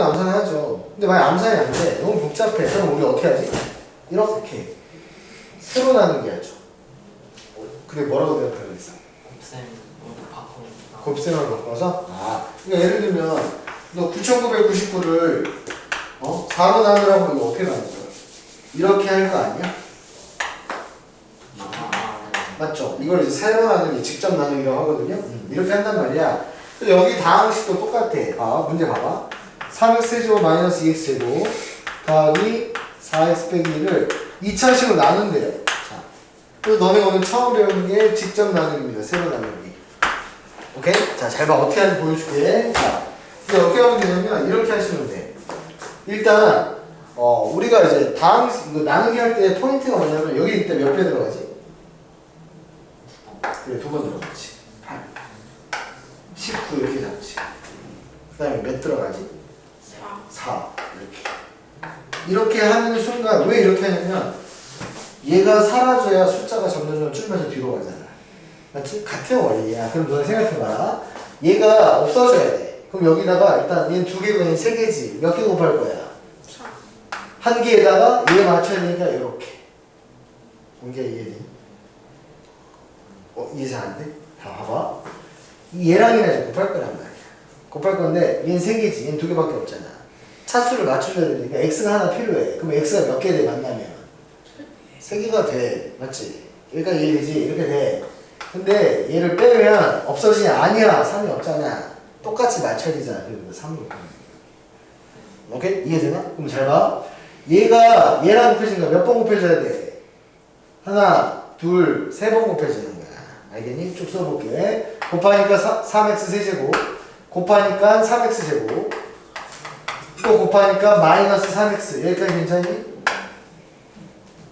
암산하죠. 근데 만약 암산이 안 돼. 너무 복잡해. 그럼 우리 어떻게 하지? 이렇게 세로 나누기 하죠. 그게 뭐라고 대답하려 했어? 쌤 이거 바꾸고 곱셈을 바꿔서? 아, 그러니까 예를 들면 너 9,999를 어? 4로 나누라고 이거 어떻게 나눌 거야? 이렇게 할 거 아니야? 아, 맞죠? 이걸 이제 세로 나누기, 직접 나누기라고 하거든요. 음, 이렇게 한단 말이야. 근데 여기 다항식도 똑같아. 봐, 문제 봐봐. 3x제곱 마이너스 2x제곱 더하기 4x 빼기 1을 2차식으로 나눈대요. 자, 그리고 너네 오늘 처음 배우는 게 직접 나누기입니다. 세로 나누기. 오케이? 자, 잘 봐. 어떻게 하는지 보여줄게. 자, 이제 어떻게 하면 되냐면 이렇게 하시면 돼. 일단 어, 우리가 이제 이거 나누기 할 때 포인트가 뭐냐면 여기 이때 몇배 들어가지? 그래 두 번 들어가지 8 19 이렇게 잡지 그 다음에 몇 들어가지? 4 이렇게 이렇게 하는 순간 왜 이렇게 하냐면 얘가 사라져야 숫자가 점점점 줄면서 뒤로 가잖아 맞지? 같은 원리야 그럼 너네 생각해봐라 얘가 없어져야 돼 그럼 여기다가 일단 얘는 두 얘는 세 개지 몇 개 곱할 거야? 한 개에다가 얘 맞춰야 되니까 이렇게 공개 이해되니? 어, 이해 잘안 돼? 자, 봐봐. 이 얘랑이랑 곱할 거란 말이야. 곱할 건데, 얘는 세 개지. 얘는 두 개밖에 없잖아. 차수를 맞춰줘야 되니까 x가 하나 필요해. 그럼 x가 몇 개 돼, 만나면? 세 개가 돼. 맞지? 여기까지 이해되지? 이렇게 돼. 근데 얘를 빼면 없어지냐? 아니야. 3이 없잖아. 똑같이 맞춰야 되잖아. 그리고 3을 오케이? 이해되나? 그럼 잘 봐. 얘가 얘랑 곱해진다. 몇번 곱해줘야 돼? 하나, 둘, 세 번 곱해지는 거야. 알겠니? 쭉 써볼게. 곱하니까 3, x 세제곱. 곱하니까 3x 제곱. 또 곱하니까 마이너스 3x. 여기까지 괜찮니?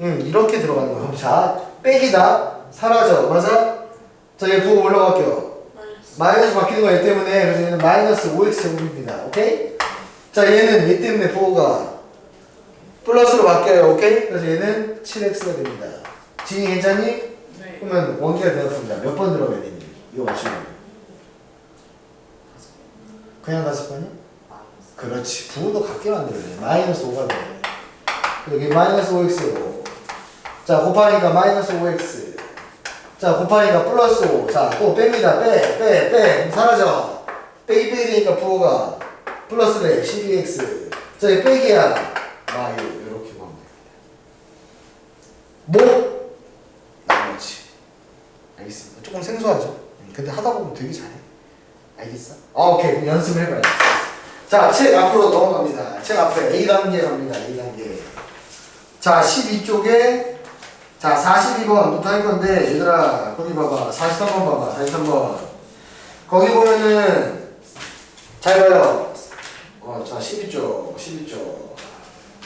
응, 이렇게 들어가는 거야. 그럼 자, 빼기다. 사라져. 맞아? 자, 얘 부호 올라갈게요. 마이너스 바뀌는 거얘 때문에. 그래서 얘는 마이너스 5x 제곱입니다. 오케이? 자, 얘는 얘 때문에 부호가 플러스로 바뀌어요. 오케이? 그래서 얘는 7x가 됩니다. 진이 괜찮니? 그러면 원기가 대답합니다. 몇 번 들어가야 되니? 이거 맞추면. 그냥 다섯 번이? 그렇지. 부호도 같게 만들어야 돼. 마이너스 5가 돼. 여기 마이너스 5x고. 자, 곱하니까 마이너스 5x. 자, 곱하니까 플러스 5. 자, 또 뺍니다. 빼, 빼, 빼. 사라져. 빼기 빼기 되니까 부호가 플러스 돼. 12x. 자, 이 빼기야. 마이. 이렇게 보면 돼. 뭐? 나머지. 알겠습니다. 조금 생소하죠? 음, 근데 하다 보면 되게 잘해. 알겠어? 아, 오케이. 연습을 해봐야지. 자, 책 앞으로 넘어갑니다. 책 앞에 A 단계 갑니다. A 단계. 자, 12쪽에 자, 42번부터 할 건데 얘들아, 거기 봐봐. 43번 봐봐. 43번. 거기 보면은 잘 봐요. 어, 자, 12쪽. 12쪽.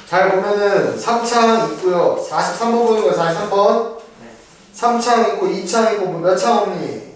잘 보면은 3창 있고요. 43번 보는 거야. 43번. 네. 3창 있고 2창 있고 뭐 몇창 없니?